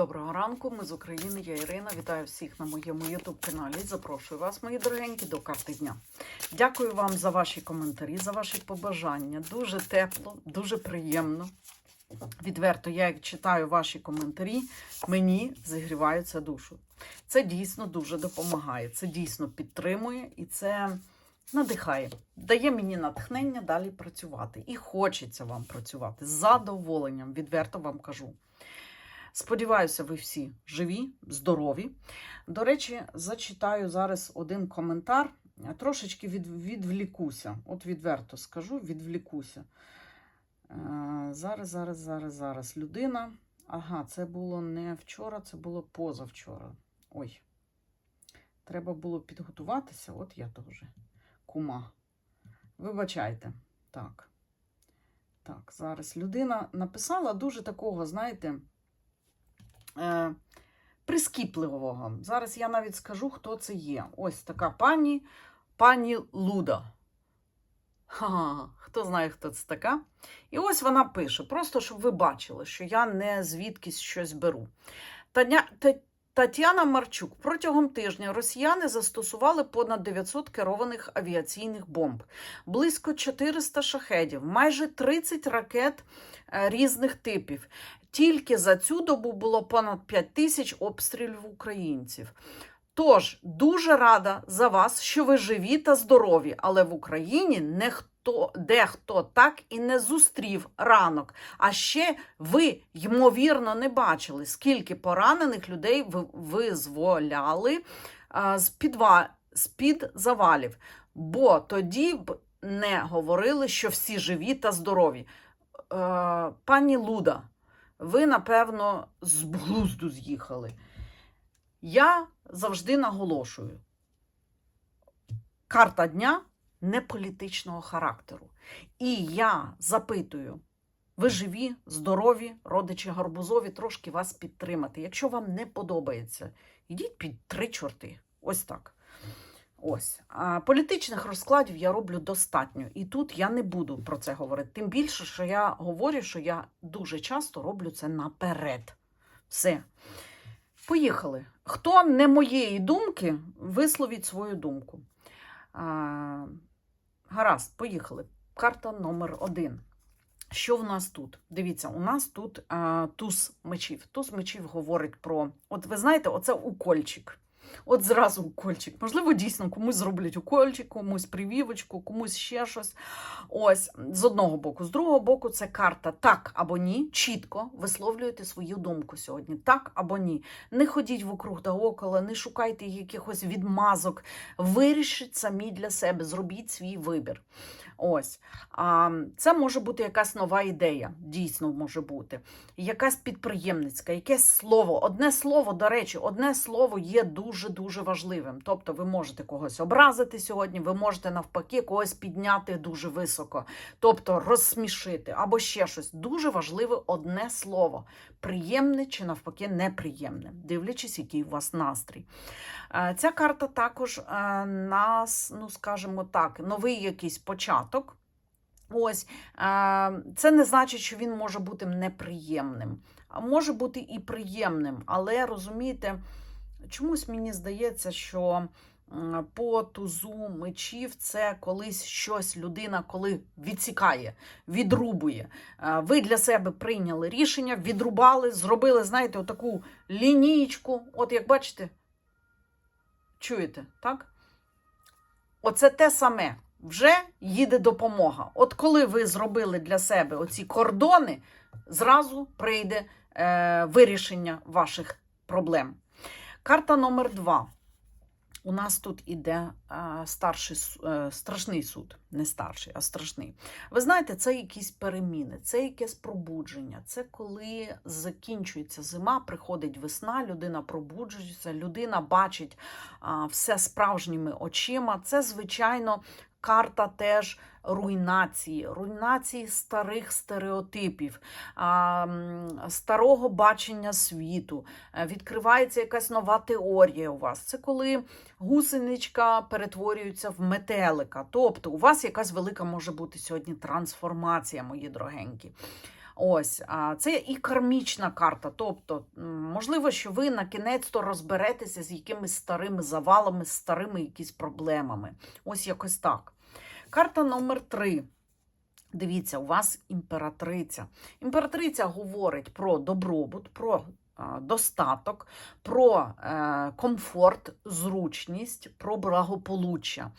Доброго ранку, ми з України, я Ірина. Вітаю всіх на моєму youtube каналі. Запрошую вас, мої дорогенькі, до карти дня. Дякую вам за ваші коментарі, за ваші побажання. Дуже тепло, дуже приємно. Відверто, я як читаю ваші коментарі, мені зігрівається душу. Це дійсно дуже допомагає, це дійсно підтримує і це надихає, дає мені натхнення далі працювати. І хочеться вам працювати з задоволенням, відверто вам кажу. Сподіваюся, ви всі живі, здорові. До речі, зачитаю зараз один коментар. Трошечки від, відвлікуся. От відверто скажу, відвлікуся. Е, зараз, зараз, зараз, зараз. Людина. Ага, це було не вчора, це було позавчора. Ой. Треба було підготуватися, от я теж. Кума. Вибачайте. Так. Так, зараз людина написала дуже такого, знаєте, е, прискіпливого. Зараз я навіть скажу, хто це є. Ось така пані, пані Луда. Ха, хто знає, хто це така? І ось вона пише: просто щоб ви бачили, що я не звідкись щось беру. Таня, Та- Тетяна Марчук протягом тижня росіяни застосували понад 900 керованих авіаційних бомб, близько 400 шахедів, майже 30 ракет е, різних типів. Тільки за цю добу було понад 5 тисяч обстрілів українців. Тож дуже рада за вас, що ви живі та здорові, але в Україні не хто, дехто так і не зустрів ранок. А ще ви, ймовірно, не бачили, скільки поранених людей ви визволяли а, з підва, з-під завалів. Бо тоді б не говорили, що всі живі та здорові. Е, пані Луда, ви, напевно, з глузду з'їхали. Я завжди наголошую: карта дня не політичного характеру. І я запитую: ви живі, здорові, родичі гарбузові, трошки вас підтримати. Якщо вам не подобається, йдіть під три чорти. Ось так. Ось. А політичних розкладів я роблю достатньо. І тут я не буду про це говорити. Тим більше, що я говорю, що я дуже часто роблю це наперед. Все. Поїхали. Хто не моєї думки, висловіть свою думку. А, гаразд, поїхали. Карта номер один. Що в нас тут? Дивіться, у нас тут а, туз мечів. Туз мечів говорить про. От ви знаєте, оце укольчик. От зразу укольчик. Можливо, дійсно комусь зроблять укольчик, комусь привівочку, комусь ще щось. Ось з одного боку. З другого боку, це карта так або ні. Чітко висловлюєте свою думку сьогодні. Так або ні. Не ходіть вокруг да около, не шукайте якихось відмазок. Вирішіть самі для себе, зробіть свій вибір. Ось. А, це може бути якась нова ідея, дійсно може бути. Якась підприємницька, якесь слово. Одне слово, до речі, одне слово є дуже-дуже важливим. Тобто ви можете когось образити сьогодні, ви можете навпаки когось підняти дуже високо, тобто розсмішити або ще щось. Дуже важливе одне слово. Приємне чи навпаки неприємне, дивлячись, який у вас настрій. Е, Ця карта також е, нас, ну скажімо так, новий якийсь початок. Ось е, це не значить, що він може бути неприємним. А може бути і приємним, але розумієте, чомусь мені здається, що по тузу мечів це колись щось людина, коли відсікає, відрубує. Е, Ви для себе прийняли рішення, відрубали, зробили, знаєте, отаку лінійку. От як бачите, чуєте, так? Оце те саме. Вже їде допомога. От коли ви зробили для себе оці кордони, зразу прийде е, вирішення ваших проблем. Карта номер два. У нас тут іде е, старший, е, страшний суд, не старший, а страшний. Ви знаєте, це якісь переміни, це якесь пробудження. Це коли закінчується зима, приходить весна, людина пробуджується, людина бачить все справжніми очима. Це, звичайно, карта теж руйнації, руйнації старих стереотипів, старого бачення світу. Е, Відкривається якась нова теорія у вас. Це коли гусеничка перетворюється в метелика. Тобто у вас якась велика може бути сьогодні трансформація, мої дорогенькі. Ось, це і кармічна карта. Тобто, можливо, що ви на кінець-то розберетеся з якимись старими завалами, старими якісь проблемами. Ось якось так. Карта номер три. Дивіться, у вас імператриця. Імператриця говорить про добробут, про достаток, про е, комфорт, зручність, про благополуччя.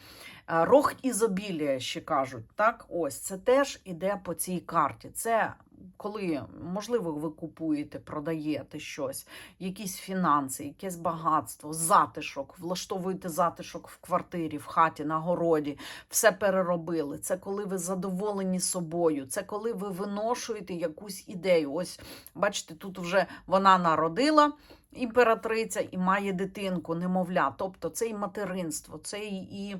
Е, Рог ізобілія, ще кажуть. Так, ось це теж іде по цій карті. Це коли, можливо, ви купуєте, продаєте щось, якісь фінанси, якесь багатство, затишок, влаштовуєте затишок в квартирі, в хаті, на городі, все переробили. Це коли ви задоволені собою, це коли ви виношуєте якусь ідею. Ось, бачите, тут вже вона народила. Імператриця і має дитинку, немовля. Тобто це і материнство, це і,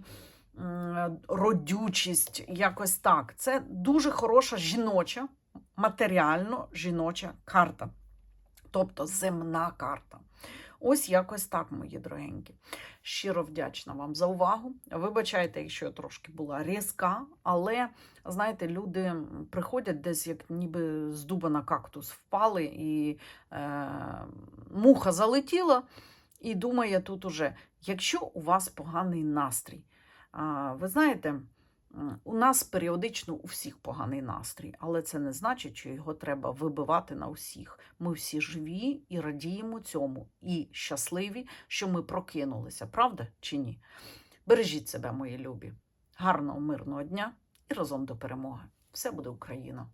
родючість, якось так. Це дуже хороша жіноча, матеріально жіноча карта. Тобто земна карта. Ось якось так, мої дорогенькі. Щиро вдячна вам за увагу. Вибачайте, якщо я трошки була різка, але знаєте, люди приходять десь, як ніби з дуба на кактус впали, і е, муха залетіла, і думає тут уже, якщо у вас поганий настрій, а, ви знаєте. У нас періодично у всіх поганий настрій, але це не значить, що його треба вибивати на усіх. Ми всі живі і радіємо цьому, і щасливі, що ми прокинулися, правда чи ні? Бережіть себе, мої любі. Гарного, мирного дня і разом до перемоги. Все буде Україна!